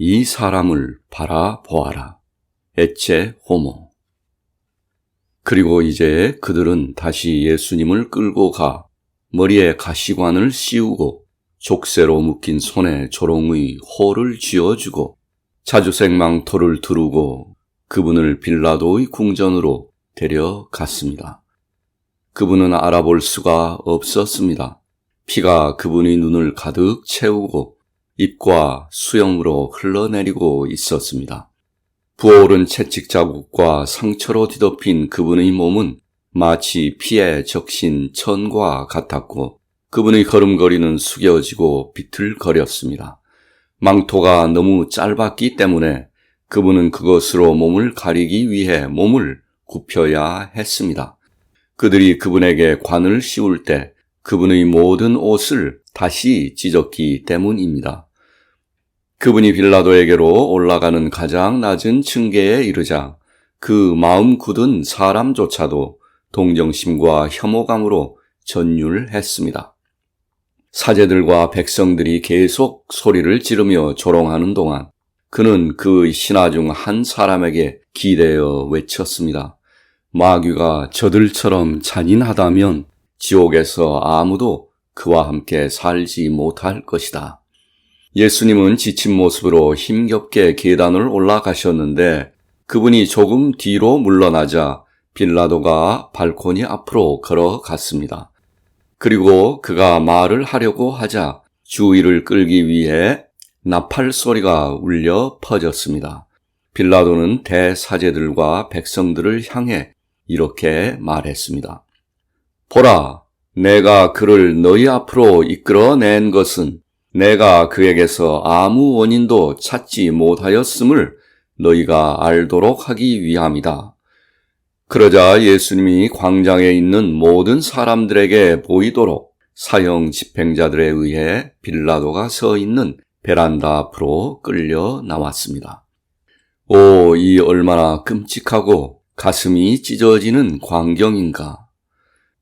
이 사람을 바라보아라. 에체 호모. 그리고 이제 그들은 다시 예수님을 끌고 가 머리에 가시관을 씌우고 족쇄로 묶인 손에 조롱의 호를 쥐어주고 자주색 망토를 두르고 그분을 빌라도의 궁전으로 데려갔습니다. 그분은 알아볼 수가 없었습니다. 피가 그분의 눈을 가득 채우고 입과 수염으로 흘러내리고 있었습니다. 부어오른 채찍 자국과 상처로 뒤덮인 그분의 몸은 마치 피에 적신 천과 같았고 그분의 걸음걸이는 숙여지고 비틀거렸습니다. 망토가 너무 짧았기 때문에 그분은 그것으로 몸을 가리기 위해 몸을 굽혀야 했습니다. 그들이 그분에게 관을 씌울 때 그분의 모든 옷을 다시 찢었기 때문입니다. 그분이 빌라도에게로 올라가는 가장 낮은 층계에 이르자 그 마음 굳은 사람조차도 동정심과 혐오감으로 전율했습니다. 사제들과 백성들이 계속 소리를 지르며 조롱하는 동안 그는 그 신하 중 한 사람에게 기대어 외쳤습니다. 마귀가 저들처럼 잔인하다면 지옥에서 아무도 그와 함께 살지 못할 것이다. 예수님은 지친 모습으로 힘겹게 계단을 올라가셨는데 그분이 조금 뒤로 물러나자 빌라도가 발코니 앞으로 걸어갔습니다. 그리고 그가 말을 하려고 하자 주의를 끌기 위해 나팔 소리가 울려 퍼졌습니다. 빌라도는 대사제들과 백성들을 향해 이렇게 말했습니다. 보라, 내가 그를 너희 앞으로 이끌어낸 것은 내가 그에게서 아무 원인도 찾지 못하였음을 너희가 알도록 하기 위함이다. 그러자 예수님이 광장에 있는 모든 사람들에게 보이도록 사형 집행자들에 의해 빌라도가 서 있는 베란다 앞으로 끌려 나왔습니다. 오, 이 얼마나 끔찍하고 가슴이 찢어지는 광경인가.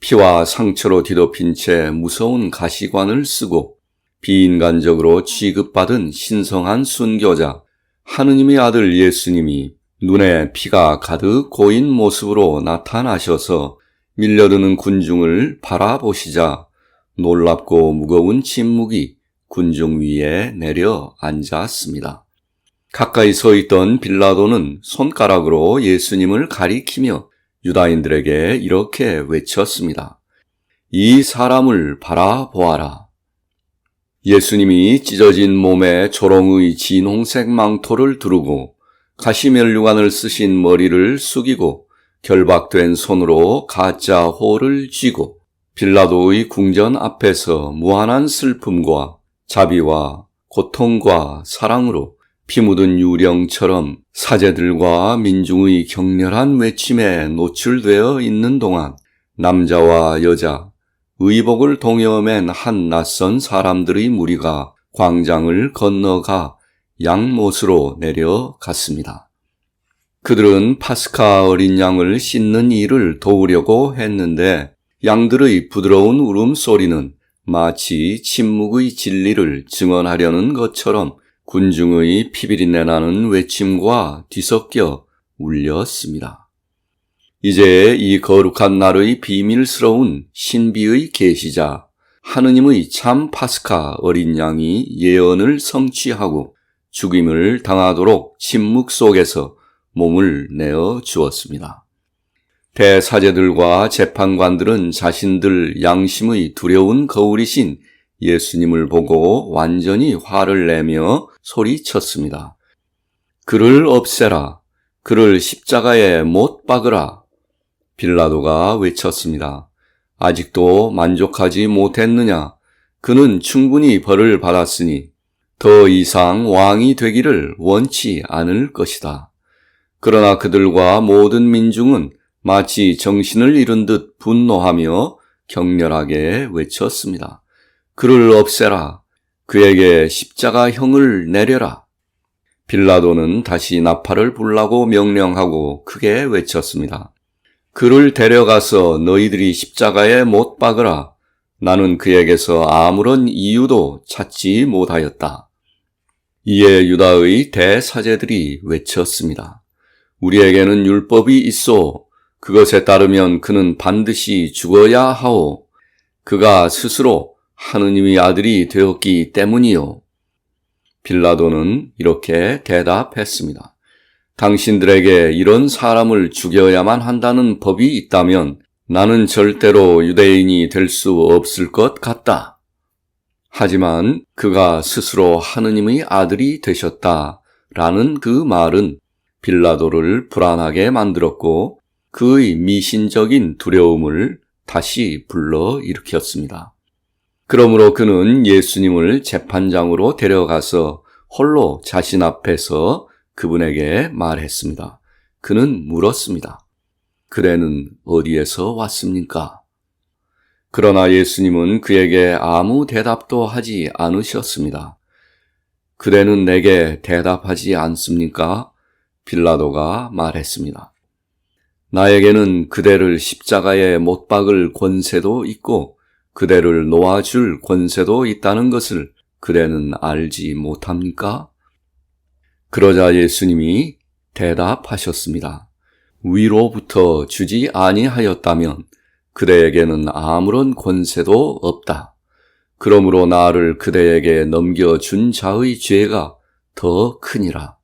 피와 상처로 뒤덮인 채 무서운 가시관을 쓰고 비인간적으로 취급받은 신성한 순교자, 하느님의 아들 예수님이 눈에 피가 가득 고인 모습으로 나타나셔서 밀려드는 군중을 바라보시자 놀랍고 무거운 침묵이 군중 위에 내려 앉았습니다. 가까이 서 있던 빌라도는 손가락으로 예수님을 가리키며 유다인들에게 이렇게 외쳤습니다. 이 사람을 바라보아라. 예수님이 찢어진 몸에 조롱의 진홍색 망토를 두르고 가시멜류관을 쓰신 머리를 숙이고 결박된 손으로 가짜 호를 쥐고 빌라도의 궁전 앞에서 무한한 슬픔과 자비와 고통과 사랑으로 피 묻은 유령처럼 사제들과 민중의 격렬한 외침에 노출되어 있는 동안 남자와 여자, 의복을 동여맨 한 낯선 사람들의 무리가 광장을 건너가 양못으로 내려갔습니다. 그들은 파스카 어린 양을 씻는 일을 도우려고 했는데 양들의 부드러운 울음소리는 마치 침묵의 진리를 증언하려는 것처럼 군중의 피비린내 나는 외침과 뒤섞여 울렸습니다. 이제 이 거룩한 날의 비밀스러운 신비의 계시자 하느님의 참 파스카 어린 양이 예언을 성취하고 죽임을 당하도록 침묵 속에서 몸을 내어 주었습니다. 대사제들과 재판관들은 자신들 양심의 두려운 거울이신 예수님을 보고 완전히 화를 내며 소리쳤습니다. 그를 없애라. 그를 십자가에 못 박으라. 빌라도가 외쳤습니다. 아직도 만족하지 못했느냐? 그는 충분히 벌을 받았으니 더 이상 왕이 되기를 원치 않을 것이다. 그러나 그들과 모든 민중은 마치 정신을 잃은 듯 분노하며 격렬하게 외쳤습니다. 그를 없애라. 그에게 십자가 형을 내려라. 빌라도는 다시 나팔을 불라고 명령하고 크게 외쳤습니다. 그를 데려가서 너희들이 십자가에 못 박으라. 나는 그에게서 아무런 이유도 찾지 못하였다. 이에 유다의 대사제들이 외쳤습니다. 우리에게는 율법이 있어 그것에 따르면 그는 반드시 죽어야 하오. 그가 스스로 하느님의 아들이 되었기 때문이요. 빌라도는 이렇게 대답했습니다. 당신들에게 이런 사람을 죽여야만 한다는 법이 있다면 나는 절대로 유대인이 될 수 없을 것 같다. 하지만 그가 스스로 하느님의 아들이 되셨다. 라는 그 말은 빌라도를 불안하게 만들었고 그의 미신적인 두려움을 다시 불러 일으켰습니다. 그러므로 그는 예수님을 재판장으로 데려가서 홀로 자신 앞에서 그분에게 말했습니다. 그는 물었습니다. 그대는 어디에서 왔습니까? 그러나 예수님은 그에게 아무 대답도 하지 않으셨습니다. 그대는 내게 대답하지 않습니까? 빌라도가 말했습니다. 나에게는 그대를 십자가에 못 박을 권세도 있고 그대를 놓아줄 권세도 있다는 것을 그대는 알지 못합니까? 그러자 예수님이 대답하셨습니다. 위로부터 주지 아니하였다면 그대에게는 아무런 권세도 없다. 그러므로 나를 그대에게 넘겨준 자의 죄가 더 크니라.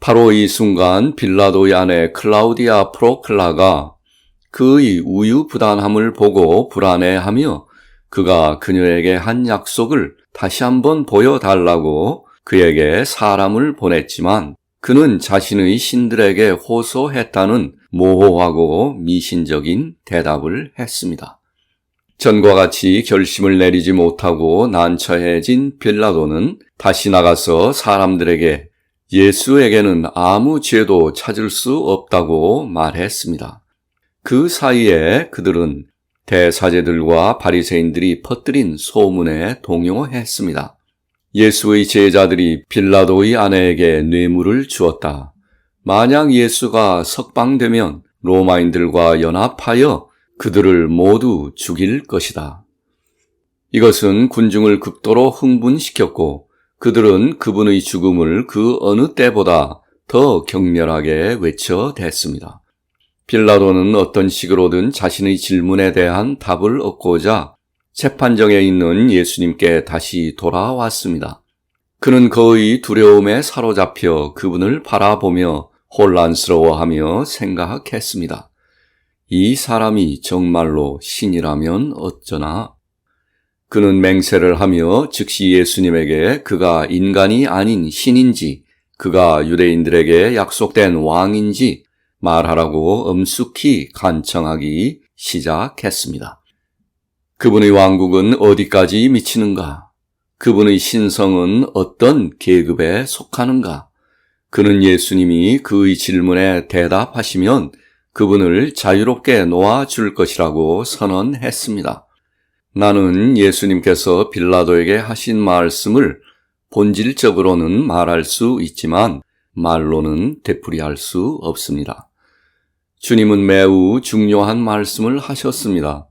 바로 이 순간 빌라도의 아내 클라우디아 프로클라가 그의 우유부단함을 보고 불안해하며 그가 그녀에게 한 약속을 다시 한번 보여달라고 그에게 사람을 보냈지만 그는 자신의 신들에게 호소했다는 모호하고 미신적인 대답을 했습니다. 전과 같이 결심을 내리지 못하고 난처해진 빌라도는 다시 나가서 사람들에게 예수에게는 아무 죄도 찾을 수 없다고 말했습니다. 그 사이에 그들은 대사제들과 바리새인들이 퍼뜨린 소문에 동요했습니다. 예수의 제자들이 빌라도의 아내에게 뇌물을 주었다. 만약 예수가 석방되면 로마인들과 연합하여 그들을 모두 죽일 것이다. 이것은 군중을 극도로 흥분시켰고 그들은 그분의 죽음을 그 어느 때보다 더 격렬하게 외쳐댔습니다. 빌라도는 어떤 식으로든 자신의 질문에 대한 답을 얻고자 재판정에 있는 예수님께 다시 돌아왔습니다. 그는 거의 두려움에 사로잡혀 그분을 바라보며 혼란스러워하며 생각했습니다. 이 사람이 정말로 신이라면 어쩌나? 그는 맹세를 하며 즉시 예수님에게 그가 인간이 아닌 신인지 그가 유대인들에게 약속된 왕인지 말하라고 엄숙히 간청하기 시작했습니다. 그분의 왕국은 어디까지 미치는가? 그분의 신성은 어떤 계급에 속하는가? 그는 예수님이 그의 질문에 대답하시면 그분을 자유롭게 놓아줄 것이라고 선언했습니다. 나는 예수님께서 빌라도에게 하신 말씀을 본질적으로는 말할 수 있지만 말로는 되풀이할 수 없습니다. 주님은 매우 중요한 말씀을 하셨습니다.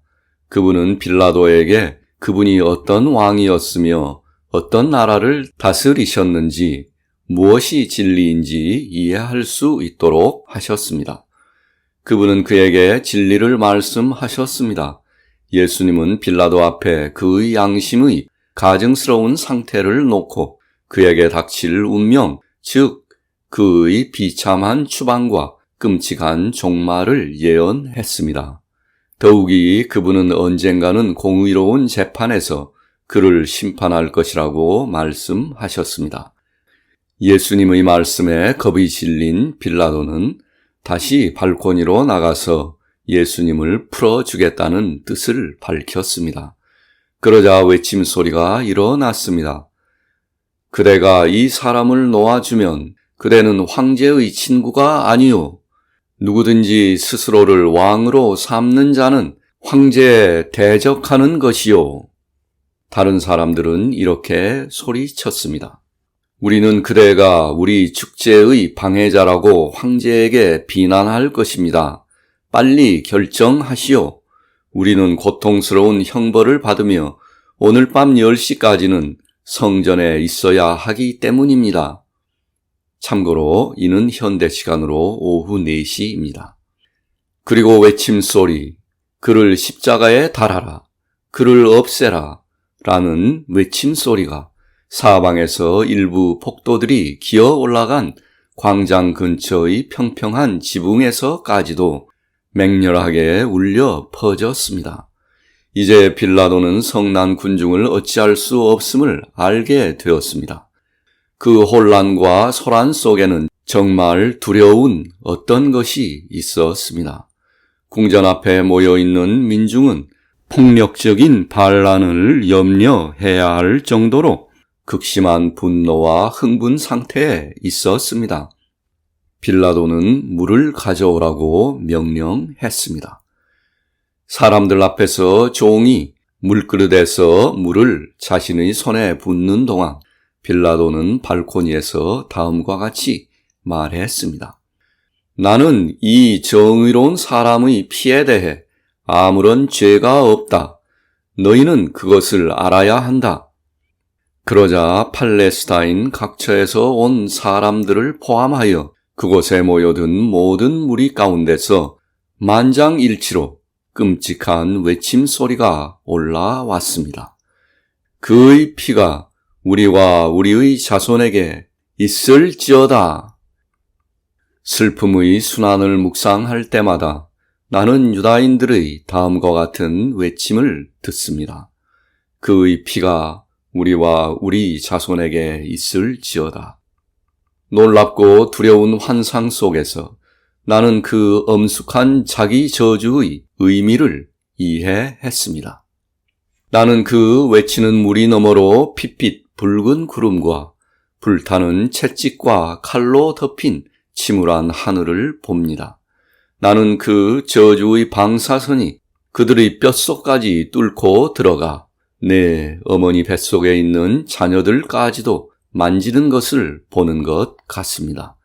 그분은 빌라도에게 그분이 어떤 왕이었으며 어떤 나라를 다스리셨는지 무엇이 진리인지 이해할 수 있도록 하셨습니다. 그분은 그에게 진리를 말씀하셨습니다. 예수님은 빌라도 앞에 그의 양심의 가증스러운 상태를 놓고 그에게 닥칠 운명, 즉 그의 비참한 추방과 끔찍한 종말을 예언했습니다. 더욱이 그분은 언젠가는 공의로운 재판에서 그를 심판할 것이라고 말씀하셨습니다. 예수님의 말씀에 겁이 질린 빌라도는 다시 발코니로 나가서 예수님을 풀어주겠다는 뜻을 밝혔습니다. 그러자 외침 소리가 일어났습니다. 그대가 이 사람을 놓아주면 그대는 황제의 친구가 아니요. 누구든지 스스로를 왕으로 삼는 자는 황제에 대적하는 것이요. 다른 사람들은 이렇게 소리쳤습니다. 우리는 그대가 우리 축제의 방해자라고 황제에게 비난할 것입니다. 빨리 결정하시오. 우리는 고통스러운 형벌을 받으며 오늘 밤 10시까지는 성전에 있어야 하기 때문입니다. 참고로 이는 현대 시간으로 오후 4시입니다. 그리고 외침 소리, 그를 십자가에 달아라, 그를 없애라, 라는 외침 소리가 사방에서 일부 폭도들이 기어 올라간 광장 근처의 평평한 지붕에서까지도 맹렬하게 울려 퍼졌습니다. 이제 빌라도는 성난 군중을 어찌할 수 없음을 알게 되었습니다. 그 혼란과 소란 속에는 정말 두려운 어떤 것이 있었습니다. 궁전 앞에 모여 있는 민중은 폭력적인 반란을 염려해야 할 정도로 극심한 분노와 흥분 상태에 있었습니다. 빌라도는 물을 가져오라고 명령했습니다. 사람들 앞에서 종이 물그릇에서 물을 자신의 손에 붓는 동안 빌라도는 발코니에서 다음과 같이 말했습니다. 나는 이 정의로운 사람의 피에 대해 아무런 죄가 없다. 너희는 그것을 알아야 한다. 그러자 팔레스타인 각처에서 온 사람들을 포함하여 그곳에 모여든 모든 무리 가운데서 만장일치로 끔찍한 외침 소리가 올라왔습니다. 그의 피가 우리와 우리의 자손에게 있을지어다. 슬픔의 순환을 묵상할 때마다 나는 유다인들의 다음과 같은 외침을 듣습니다. 그의 피가 우리와 우리 자손에게 있을지어다. 놀랍고 두려운 환상 속에서 나는 그 엄숙한 자기 저주의 의미를 이해했습니다. 나는 그 외치는 물이 너머로 핏빛 붉은 구름과 불타는 채찍과 칼로 덮인 침울한 하늘을 봅니다. 나는 그 저주의 방사선이 그들의 뼛속까지 뚫고 들어가 내 어머니 뱃속에 있는 자녀들까지도 만지는 것을 보는 것 같습니다.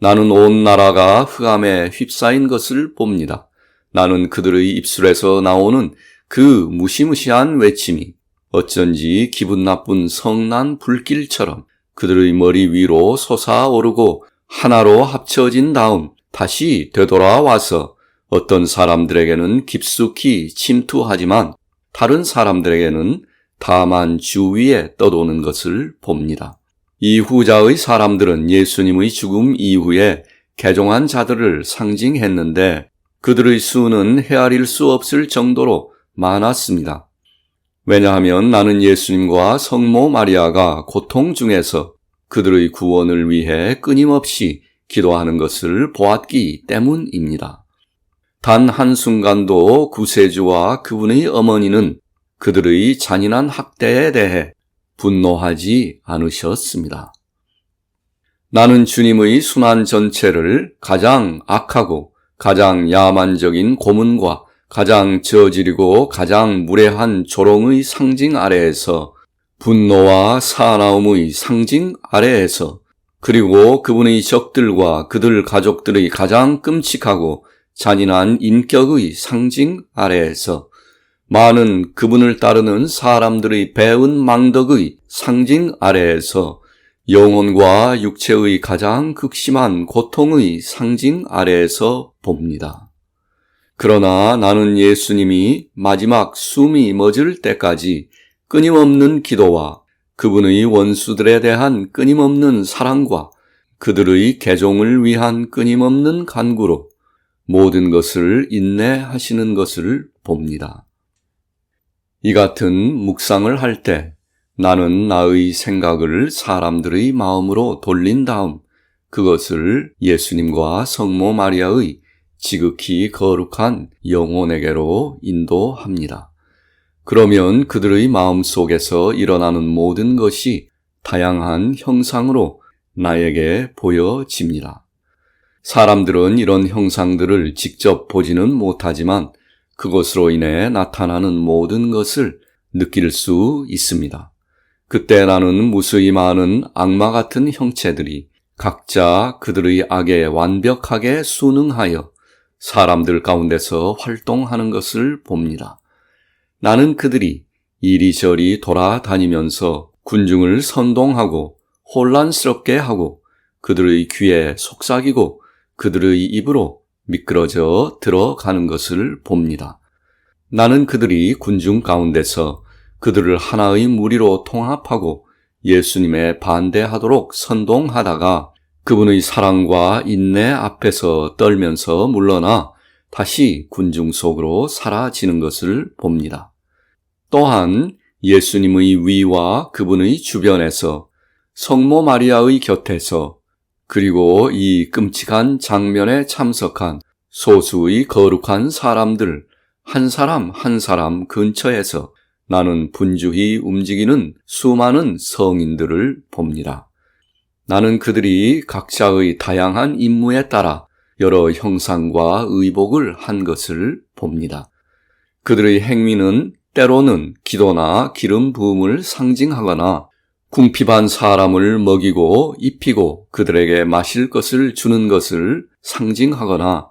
나는 온 나라가 흑암에 휩싸인 것을 봅니다. 나는 그들의 입술에서 나오는 그 무시무시한 외침이 어쩐지 기분 나쁜 성난 불길처럼 그들의 머리 위로 솟아오르고 하나로 합쳐진 다음 다시 되돌아와서 어떤 사람들에게는 깊숙이 침투하지만 다른 사람들에게는 다만 주위에 떠도는 것을 봅니다. 이 후자의 사람들은 예수님의 죽음 이후에 개종한 자들을 상징했는데 그들의 수는 헤아릴 수 없을 정도로 많았습니다. 왜냐하면 나는 예수님과 성모 마리아가 고통 중에서 그들의 구원을 위해 끊임없이 기도하는 것을 보았기 때문입니다. 단 한순간도 구세주와 그분의 어머니는 그들의 잔인한 학대에 대해 분노하지 않으셨습니다. 나는 주님의 순환 전체를 가장 악하고 가장 야만적인 고문과 가장 저지르고 가장 무례한 조롱의 상징 아래에서 분노와 사나움의 상징 아래에서 그리고 그분의 적들과 그들 가족들의 가장 끔찍하고 잔인한 인격의 상징 아래에서 많은 그분을 따르는 사람들의 배운 망덕의 상징 아래에서 영혼과 육체의 가장 극심한 고통의 상징 아래에서 봅니다. 그러나 나는 예수님이 마지막 숨이 멎을 때까지 끊임없는 기도와 그분의 원수들에 대한 끊임없는 사랑과 그들의 개종을 위한 끊임없는 간구로 모든 것을 인내하시는 것을 봅니다. 이 같은 묵상을 할 때 나는 나의 생각을 사람들의 마음으로 돌린 다음 그것을 예수님과 성모 마리아의 지극히 거룩한 영혼에게로 인도합니다. 그러면 그들의 마음 속에서 일어나는 모든 것이 다양한 형상으로 나에게 보여집니다. 사람들은 이런 형상들을 직접 보지는 못하지만 그것으로 인해 나타나는 모든 것을 느낄 수 있습니다. 그때 나는 무수히 많은 악마 같은 형체들이 각자 그들의 악에 완벽하게 순응하여 사람들 가운데서 활동하는 것을 봅니다. 나는 그들이 이리저리 돌아다니면서 군중을 선동하고 혼란스럽게 하고 그들의 귀에 속삭이고 그들의 입으로 미끄러져 들어가는 것을 봅니다. 나는 그들이 군중 가운데서 그들을 하나의 무리로 통합하고 예수님에 반대하도록 선동하다가 그분의 사랑과 인내 앞에서 떨면서 물러나 다시 군중 속으로 사라지는 것을 봅니다. 또한 예수님의 위와 그분의 주변에서 성모 마리아의 곁에서 그리고 이 끔찍한 장면에 참석한 소수의 거룩한 사람들 한 사람 한 사람 근처에서 나는 분주히 움직이는 수많은 성인들을 봅니다. 나는 그들이 각자의 다양한 임무에 따라 여러 형상과 의복을 한 것을 봅니다. 그들의 행위는 때로는 기도나 기름 부음을 상징하거나 궁핍한 사람을 먹이고 입히고 그들에게 마실 것을 주는 것을 상징하거나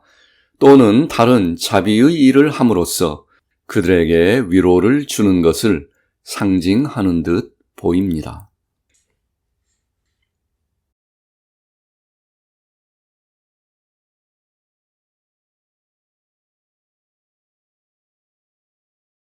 또는 다른 자비의 일을 함으로써 그들에게 위로를 주는 것을 상징하는 듯 보입니다.